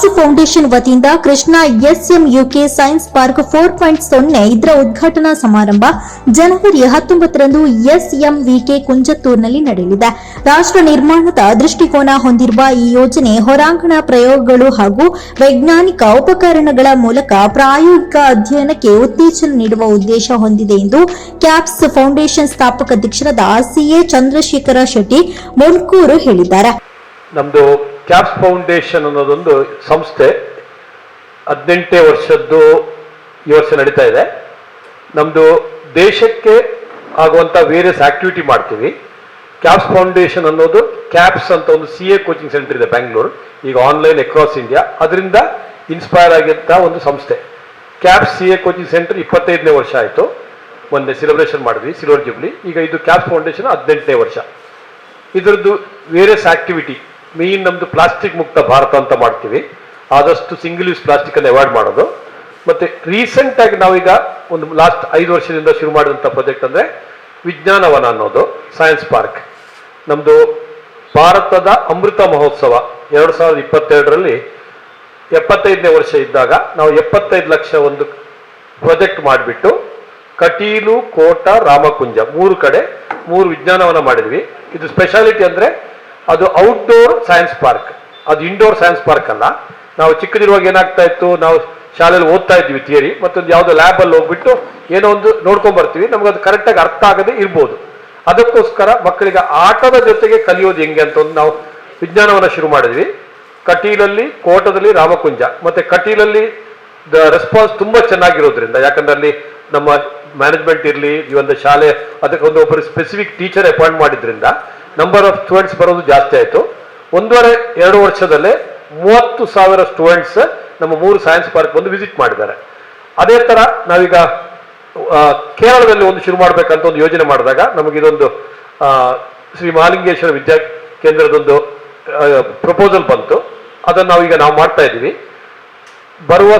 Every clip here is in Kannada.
ಕ್ಯಾಪ್ಸ್ ಫೌಂಡೇಶನ್ ವತಿಯಿಂದ Krishna S M U K science park four point ಸೊನ್ನೆ ಇದರ ಉದ್ಘಾಟನಾ ಸಮಾರಂಭ ಜನವರಿ ಹತ್ತೊಂಬತ್ತರಂದು ಎಸ್ಎಂವಿಕೆ ಕುಂಜತ್ತೂರಿನಲ್ಲಿ ನಡೆಯಲಿದೆ. ರಾಷ್ಟ್ರ ನಿರ್ಮಾಣದ ದೃಷ್ಟಿಕೋನ ಹೊಂದಿರುವ ಈ ಯೋಜನೆ ಹೊರಾಂಗಣ ಪ್ರಯೋಗಗಳು ಹಾಗೂ ವೈಜ್ಞಾನಿಕ ಉಪಕರಣಗಳ ಮೂಲಕ ಪ್ರಾಯೋಗಿಕ ಅಧ್ಯಯನಕ್ಕೆ ಉತ್ತೇಜನ ನೀಡುವ ಉದ್ದೇಶ ಹೊಂದಿದೆ ಎಂದು ಕ್ಯಾಪ್ಸ್ ಫೌಂಡೇಶನ್ ಸ್ಥಾಪಕ ಅಧ್ಯಕ್ಷರಾದ ಸಿಎ ಚಂದ್ರಶೇಖರ ಶೆಟ್ಟಿ ಮುನ್ಕೂರು ಹೇಳಿದ್ದಾರೆ. ಕ್ಯಾಪ್ಸ್ ಫೌಂಡೇಶನ್ ಅನ್ನೋದೊಂದು ಸಂಸ್ಥೆ ಹದಿನೆಂಟನೇ ವರ್ಷದ್ದು ಈ ವರ್ಷ ನಡೀತಾ ಇದೆ. ನಮ್ಮದು ದೇಶಕ್ಕೆ ಆಗುವಂಥ ವೇರಿಯಸ್ ಆಕ್ಟಿವಿಟಿ ಮಾಡ್ತೀವಿ. ಕ್ಯಾಪ್ಸ್ ಫೌಂಡೇಶನ್ ಅನ್ನೋದು ಕ್ಯಾಪ್ಸ್ ಅಂತ ಒಂದು ಸಿ ಎ ಕೋಚಿಂಗ್ ಸೆಂಟರ್ ಇದೆ ಬ್ಯಾಂಗ್ಳೂರು ಈಗ ಆನ್ಲೈನ್ ಅಕ್ರಾಸ್ ಇಂಡಿಯಾ ಅದರಿಂದ ಇನ್ಸ್ಪೈರ್ ಆಗಿದ್ದ ಒಂದು ಸಂಸ್ಥೆ. Caps C A coaching centre ಇಪ್ಪತ್ತೈದನೇ ವರ್ಷ ಆಯಿತು. ಮೊನ್ನೆ ಸೆಲೆಬ್ರೇಷನ್ ಮಾಡಿದ್ವಿ ಸಿಲ್ವರ್ ಜುಬ್ಲಿ ಈಗ ಇದು ಕ್ಯಾಪ್ಸ್ ಫೌಂಡೇಶನ್ ಹದಿನೆಂಟನೇ ವರ್ಷ. ಇದರದ್ದು ವೇರಿಯಸ್ ಆಕ್ಟಿವಿಟಿ ಮೇನ್ ನಮ್ಮದು ಪ್ಲಾಸ್ಟಿಕ್ ಮುಕ್ತ ಭಾರತ ಅಂತ ಮಾಡ್ತೀವಿ. ಆದಷ್ಟು ಸಿಂಗಲ್ ಯೂಸ್ ಪ್ಲಾಸ್ಟಿಕ್ ಅನ್ನು ಅವಾಯ್ಡ್ ಮಾಡೋದು. ಮತ್ತೆ ರೀಸೆಂಟ್ ಆಗಿ ನಾವೀಗ ಒಂದು ಲಾಸ್ಟ್ ಐದು ವರ್ಷದಿಂದ ಶುರು ಮಾಡಿದಂಥ ಪ್ರಾಜೆಕ್ಟ್ ಅಂದ್ರೆ ವಿಜ್ಞಾನವನ ಅನ್ನೋದು ಸೈನ್ಸ್ ಪಾರ್ಕ್ ನಮ್ದು ಭಾರತದ ಅಮೃತ ಮಹೋತ್ಸವ ಎರಡು ಸಾವಿರದ ಇಪ್ಪತ್ತೆರಡರಲ್ಲಿ ಎಪ್ಪತ್ತೈದನೇ ವರ್ಷ ಇದ್ದಾಗ ನಾವು ಎಪ್ಪತ್ತೈದು ಲಕ್ಷ ಒಂದು ಪ್ರಾಜೆಕ್ಟ್ ಮಾಡಿಬಿಟ್ಟು ಕಟೀಲು, ಕೋಟ, ರಾಮಕುಂಜ ಮೂರು ಕಡೆ ಮೂರು ವಿಜ್ಞಾನವನ ಮಾಡಿದ್ವಿ. ಇದು ಸ್ಪೆಷಾಲಿಟಿ ಅಂದ್ರೆ ಅದು ಔಟ್ಡೋರ್ ಸೈನ್ಸ್ ಪಾರ್ಕ್ ಅದು ಇಂಡೋರ್ ಸೈನ್ಸ್ ಪಾರ್ಕ್ ಅಲ್ಲ. ನಾವು ಚಿಕ್ಕದಿರುವಾಗ ಏನಾಗ್ತಾ ಇತ್ತು? ನಾವು ಶಾಲೆಯಲ್ಲಿ ಓದ್ತಾ ಇದ್ವಿ ಥಿಯರಿ ಮತ್ತೊಂದು ಯಾವುದೋ ಲ್ಯಾಬ್ ಅಲ್ಲಿ ಹೋಗ್ಬಿಟ್ಟು ಏನೋ ಒಂದು ನೋಡ್ಕೊಂಡ್ ಬರ್ತೀವಿ. ನಮ್ಗೆ ಅದು ಕರೆಕ್ಟಾಗಿ ಅರ್ಥ ಆಗದೆ ಇರ್ಬೋದು. ಅದಕ್ಕೋಸ್ಕರ ಮಕ್ಕಳಿಗೆ ಆಟದ ಜೊತೆಗೆ ಕಲಿಯೋದು ಹೆಂಗೆ ಅಂತ ಒಂದು ನಾವು ವಿಜ್ಞಾನವನ್ನು ಶುರು ಮಾಡಿದ್ವಿ. ಕಟೀಲಲ್ಲಿ ಕೋಟದಲ್ಲಿ ರಾಮಕುಂಜ. ಮತ್ತೆ ಕಟೀಲಲ್ಲಿ ದ ರೆಸ್ಪಾನ್ಸ್ ತುಂಬಾ ಚೆನ್ನಾಗಿರೋದ್ರಿಂದ, ಯಾಕಂದ್ರೆ ಅಲ್ಲಿ ನಮ್ಮ ಮ್ಯಾನೇಜ್ಮೆಂಟ್ ಇರಲಿ, ಈ ಒಂದು ಶಾಲೆ ಅದಕ್ಕೆ ಒಂದು ಒಬ್ಬರು ಸ್ಪೆಸಿಫಿಕ್ ಟೀಚರ್ ಅಪಾಯಿಂಟ್ ಮಾಡಿದ್ರಿಂದ ನಂಬರ್ ಆಫ್ ಸ್ಟೂಡೆಂಟ್ಸ್ ಬರೋದು ಜಾಸ್ತಿ ಆಯಿತು. ಒಂದೂವರೆ, ಎರಡು ವರ್ಷದಲ್ಲೇ ಮೂವತ್ತು ಸಾವಿರ ಸ್ಟೂಡೆಂಟ್ಸ್ ನಮ್ಮ ಮೂರು ಸೈನ್ಸ್ ಪಾರ್ಕ್ ಬಂದು ವಿಸಿಟ್ ಮಾಡಿದ್ದಾರೆ. ಅದೇ ಥರ ನಾವೀಗ ಕೇರಳದಲ್ಲಿ ಒಂದು ಶುರು ಮಾಡಬೇಕಂತ ಒಂದು ಯೋಜನೆ ಮಾಡಿದಾಗ ನಮಗಿದೊಂದು ಶ್ರೀ ಮಹಾಲಿಂಗೇಶ್ವರ ವಿದ್ಯಾ ಕೇಂದ್ರದೊಂದು ಪ್ರಪೋಸಲ್ ಬಂತು. ಅದನ್ನು ನಾವೀಗ ನಾವು ಮಾಡ್ತಾ ಇದ್ದೀವಿ. ಬರುವ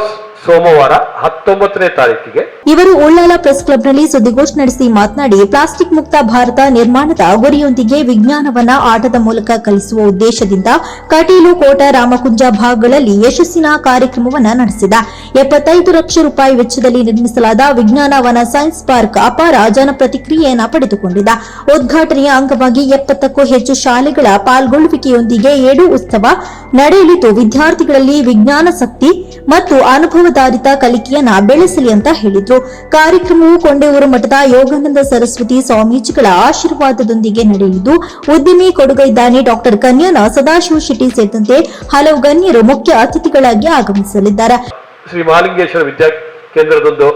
ಸೋಮವಾರ ಹತ್ತೊಂಬತ್ತನೇ ತಾರೀಕಿಗೆ ಇವರು ಉಳ್ಳಾಲ ಪ್ರೆಸ್ ಕ್ಲಬ್ನಲ್ಲಿ ಸುದ್ದಿಗೋಷ್ಠಿ ನಡೆಸಿ ಮಾತನಾಡಿ, ಪ್ಲಾಸ್ಟಿಕ್ ಮುಕ್ತ ಭಾರತ ನಿರ್ಮಾಣದ ಗುರಿಯೊಂದಿಗೆ ವಿಜ್ಞಾನವನ್ನ ಆಟದ ಮೂಲಕ ಕಲಿಸುವ ಉದ್ದೇಶದಿಂದ ಕಟೀಲು ಕೋಟ ರಾಮಕುಂಜ ಭಾಗಗಳಲ್ಲಿ ಯಶಸ್ಸಿನ ಕಾರ್ಯಕ್ರಮವನ್ನ ನಡೆಸಿದ. ಎಪ್ಪತ್ತೈದು ಲಕ್ಷ ರೂಪಾಯಿ ವೆಚ್ಚದಲ್ಲಿ ನಿರ್ಮಿಸಲಾದ ವಿಜ್ಞಾನವನ ಸೈನ್ಸ್ ಪಾರ್ಕ್ ಅಪಾರ ಜನಪ್ರತಿಕ್ರಿಯೆಯನ್ನು ಪಡೆದುಕೊಂಡಿದೆ. ಉದ್ಘಾಟನೆಯ ಅಂಗವಾಗಿ ಎಪ್ಪತ್ತಕ್ಕೂ ಹೆಚ್ಚು ಶಾಲೆಗಳ ಪಾಲ್ಗೊಳ್ಳುವಿಕೆಯೊಂದಿಗೆ ಏಡು ಉತ್ಸವ ನಡೆಯಲಿದ್ದು, ವಿದ್ಯಾರ್ಥಿಗಳಲ್ಲಿ ವಿಜ್ಞಾನ ಶಕ್ತಿ ಮತ್ತು ಅನುಭವಧಾರಿತ ಕಲಿಕೆಯನ್ನ ಬೆಳೆಸಲಿ ಅಂತ ಹೇಳಿದ್ರು. ಕಾರ್ಯಕ್ರಮವು ಕೊಂಡೇೂರು ಮಠದ ಯೋಗಾನಂದ ಸರಸ್ವತಿ ಸ್ವಾಮೀಜಿಗಳ ಆಶೀರ್ವಾದದೊಂದಿಗೆ ನಡೆಯಿತು ಉದ್ಯಮಿ ಕೊಡುಗೈದಾನಿ ಡಾಕ್ಟರ್ ಕನ್ಯಾನ ಸದಾಶಿವ ಶೆಟ್ಟಿ ಸೇರಿದಂತೆ ಹಲವು ಗಣ್ಯರು ಮುಖ್ಯ ಅತಿಥಿಗಳಾಗಿ ಆಗಮಿಸಲಿದ್ದಾರೆ. ಶ್ರೀ ಮಹಾಲಿಂಗೇಶ್ವರ ವಿದ್ಯಾ ಕೇಂದ್ರದೊಂದು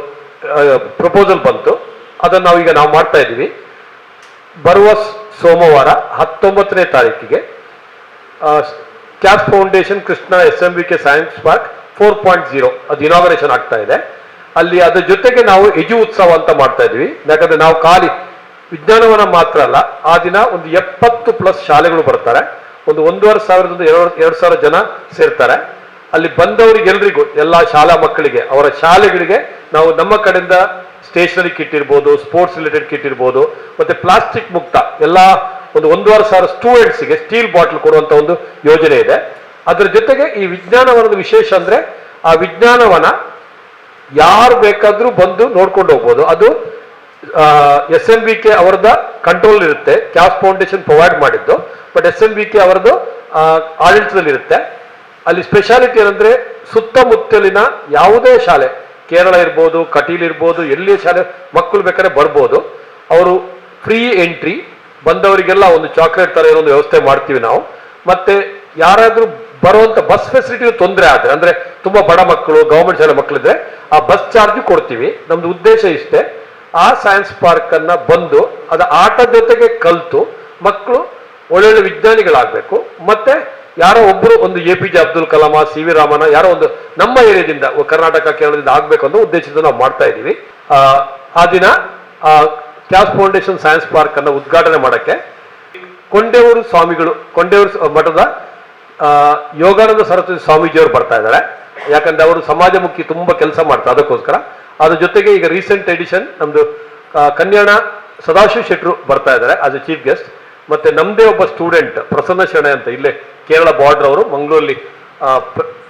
ಪ್ರಪೋಸಲ್ ಬಂತು. ಅದನ್ನು ನಾವೀಗ ನಾವು ಮಾಡ್ತಾ ಇದ್ದೀವಿ. ಬರುವ ಸೋಮವಾರ ಹತ್ತೊಂಬತ್ತನೇ ತಾರೀಕಿಗೆ cap foundation Krishna S M V K science park four point zero ಅದು ಇನಾಗರೇಷನ್ ಆಗ್ತಾ ಇದೆ. ಅಲ್ಲಿ ಅದ್ರ ಜೊತೆಗೆ ನಾವು ಎಜು ಉತ್ಸವ ಅಂತ ಮಾಡ್ತಾ ಇದ್ವಿ ಯಾಕಂದ್ರೆ ನಾವು ಖಾಲಿ ವಿಜ್ಞಾನವನ ಮಾತ್ರ ಅಲ್ಲ, ಆ ದಿನ ಒಂದು ಎಪ್ಪತ್ತು ಪ್ಲಸ್ ಶಾಲೆಗಳು ಬರ್ತಾರೆ. ಒಂದು ಒಂದೂವರೆ ಸಾವಿರದಿಂದ ಎರಡು ಎರಡು ಸಾವಿರ ಜನ ಸೇರ್ತಾರೆ. ಅಲ್ಲಿ ಬಂದವರಿಗೆಲ್ಲರಿಗೂ ಎಲ್ಲ ಶಾಲಾ ಮಕ್ಕಳಿಗೆ, ಅವರ ಶಾಲೆಗಳಿಗೆ ನಾವು ನಮ್ಮ ಕಡೆಯಿಂದ ಸ್ಟೇಷನರಿ ಕಿಟ್ ಇರ್ಬೋದು ಸ್ಪೋರ್ಟ್ಸ್ ರಿಲೇಟೆಡ್ ಕಿಟ್ ಇರ್ಬೋದು, ಮತ್ತೆ ಪ್ಲಾಸ್ಟಿಕ್ ಮುಕ್ತ, ಎಲ್ಲ ಒಂದು ಒಂದೂವರೆ ಸಾವಿರ ಸ್ಟೂಡೆಂಟ್ಸ್ಗೆ ಸ್ಟೀಲ್ ಬಾಟ್ಲ್ ಕೊಡುವಂತ ಒಂದು ಯೋಜನೆ ಇದೆ. ಅದರ ಜೊತೆಗೆ ಈ ವಿಜ್ಞಾನವನದ ವಿಶೇಷ ಅಂದ್ರೆ ಆ ವಿಜ್ಞಾನವನ ಯಾರು ಬೇಕಾದ್ರೂ ಬಂದು ನೋಡ್ಕೊಂಡು ಹೋಗ್ಬೋದು. ಅದು ಎಸ್ ಎನ್ ಬಿ ಕೆ ಅವರದ ಕಂಟ್ರೋಲ್ ಇರುತ್ತೆ. ಕ್ಯಾಸ್ ಫೌಂಡೇಶನ್ ಪ್ರೊವೈಡ್ ಮಾಡಿದ್ದು. But S N B K ಅವರದ್ದು ಆಡಳಿತದಲ್ಲಿರುತ್ತೆ. ಅಲ್ಲಿ ಸ್ಪೆಷಾಲಿಟಿ ಏನಂದ್ರೆ ಸುತ್ತಮುತ್ತಲಿನ ಯಾವುದೇ ಶಾಲೆ, ಕೇರಳ ಇರ್ಬೋದು, ಕಟೀಲ್ ಇರ್ಬೋದು ಎಲ್ಲಿ ಶಾಲೆ ಮಕ್ಕಳು ಬೇಕಾದ್ರೆ ಬರ್ಬೋದು. ಅವರು ಫ್ರೀ ಎಂಟ್ರಿ ಬಂದವರಿಗೆಲ್ಲ ಒಂದು ಚಾಕ್ಲೇಟ್ ತರ ಏನೊಂದು ವ್ಯವಸ್ಥೆ ಮಾಡ್ತೀವಿ ನಾವು. ಮತ್ತೆ ಯಾರಾದ್ರೂ ಬರುವಂತ ಬಸ್ ಫೆಸಿಲಿಟಿ ತೊಂದರೆ ಆದ್ರೆ ಅಂದ್ರೆ ತುಂಬಾ ಬಡ ಮಕ್ಕಳು ಗವರ್ಮೆಂಟ್ ಶಾಲೆ ಮಕ್ಕಳಿದ್ರೆ ಆ ಬಸ್ ಚಾರ್ಜ್ ಕೊಡ್ತೀವಿ. ನಮ್ದು ಉದ್ದೇಶ ಇಷ್ಟೇ. ಆ ಸೈನ್ಸ್ ಪಾರ್ಕ್ ಅನ್ನ ಬಂದು ಅದ ಆಟದ ಜೊತೆಗೆ ಕಲ್ತು ಮಕ್ಕಳು ಒಳ್ಳೊಳ್ಳೆ ವಿಜ್ಞಾನಿಗಳಾಗಬೇಕು. ಮತ್ತೆ ಯಾರೋ ಒಬ್ರು ಒಂದು A P J Abdul Kalam C V Raman ಯಾರೋ ಒಂದು ನಮ್ಮ ಏರಿಯಾದಿಂದ ಕರ್ನಾಟಕ ಕೇರಳದಿಂದ ಆಗ್ಬೇಕು ಅನ್ನೋ ಉದ್ದೇಶದಿಂದ ನಾವು ಮಾಡ್ತಾ ಇದ್ದೀವಿ. ಆ, ದಿನ ಆ ಕ್ಯಾಸ್ ಫೌಂಡೇಶನ್ ಸೈನ್ಸ್ ಪಾರ್ಕ್ ಅನ್ನ ಉದ್ಘಾಟನೆ ಮಾಡಕ್ಕೆ ಕೊಂಡೇವರು ಸ್ವಾಮಿಗಳು ಕೊಂಡೇವರು ಮಠದ ಯೋಗಾನಂದ ಸರಸ್ವತಿ ಸ್ವಾಮೀಜಿಯವರು ಬರ್ತಾ ಇದ್ದಾರೆ. ಯಾಕಂದ್ರೆ ಅವರು ಸಮಾಜಮುಖಿ ತುಂಬಾ ಕೆಲಸ ಮಾಡ್ತಾರೆ ಅದಕ್ಕೋಸ್ಕರ. ಅದ್ರ ಜೊತೆಗೆ ಈಗ ರೀಸೆಂಟ್ ಎಡಿಷನ್ ನಮ್ಮದು ಕನ್ಯಾಣ ಸದಾಶಿವ ಶೆಟ್ರು ಬರ್ತಾ ಇದ್ದಾರೆ ಆಸ್ ಎ ಚೀಫ್ ಗೆಸ್ಟ್ ಮತ್ತೆ ನಮ್ದೇ ಒಬ್ಬ ಸ್ಟೂಡೆಂಟ್ ಪ್ರಸನ್ನ ಶೆಣೆ ಅಂತ ಇಲ್ಲೇ ಕೇರಳ ಬಾರ್ಡರ್ ಅವರು, ಮಂಗಳೂರಲ್ಲಿ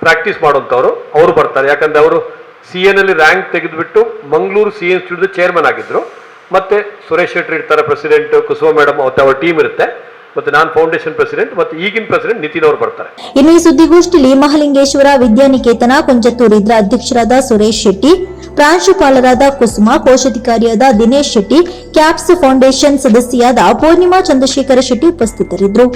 ಪ್ರಾಕ್ಟೀಸ್ ಮಾಡುವಂಥವ್ರು, ಅವರು ಬರ್ತಾರೆ. ಯಾಕಂದ್ರೆ ಅವರು ಸಿ ಎನಲ್ಲಿ ರ್ಯಾಂಕ್ ತೆಗೆದುಬಿಟ್ಟು Mangaluru C N institute chairman ಆಗಿದ್ರು. ಮತ್ತೆ ಸುರೇಶ್ ಶೆಟ್ಟಿ ಇರ್ತಾರೆ ಪ್ರೆಸಿಡೆಂಟ್ ಕುಸುಮ ಮೇಡಮ್ ಅವತ್ತೆ ಅವರ ಟೀಮ್ ಇರುತ್ತೆ. ಮತ್ತೆ ನಾನು ಫೌಂಡೇಶನ್ ಪ್ರೆಸಿಡೆಂಟ್ ಮತ್ತು ಈಗಿನ ಪ್ರೆಸಿಡೆಂಟ್ ನಿತಿನ್ ಅವರು ಬರ್ತಾರೆ. ಇನ್ನು ಈ ಸುದ್ದಿಗೋಷ್ಠಿಯಲ್ಲಿ ಮಹಾಲಿಂಗೇಶ್ವರ, ವಿದ್ಯಾನಿಕೇತನ ಇದ್ರ ಅಧ್ಯಕ್ಷರಾದ ಸುರೇಶ್ ಶೆಟ್ಟಿ, ಪ್ರಾಂಶುಪಾಲರಾದ ಕುಸುಮಾ, ಕೋಶಾಧಿಕಾರಿಯಾದ ದಿನೇಶ್ ಶೆಟ್ಟಿ, ಕ್ಯಾಪ್ಸ್ ಫೌಂಡೇಶನ್ ಸದಸ್ಯೆಯಾದ ಪೂರ್ಣಿಮಾ ಚಂದ್ರಶೇಖರ ಶೆಟ್ಟಿ ಉಪಸ್ಥಿತರಿದ್ದರು.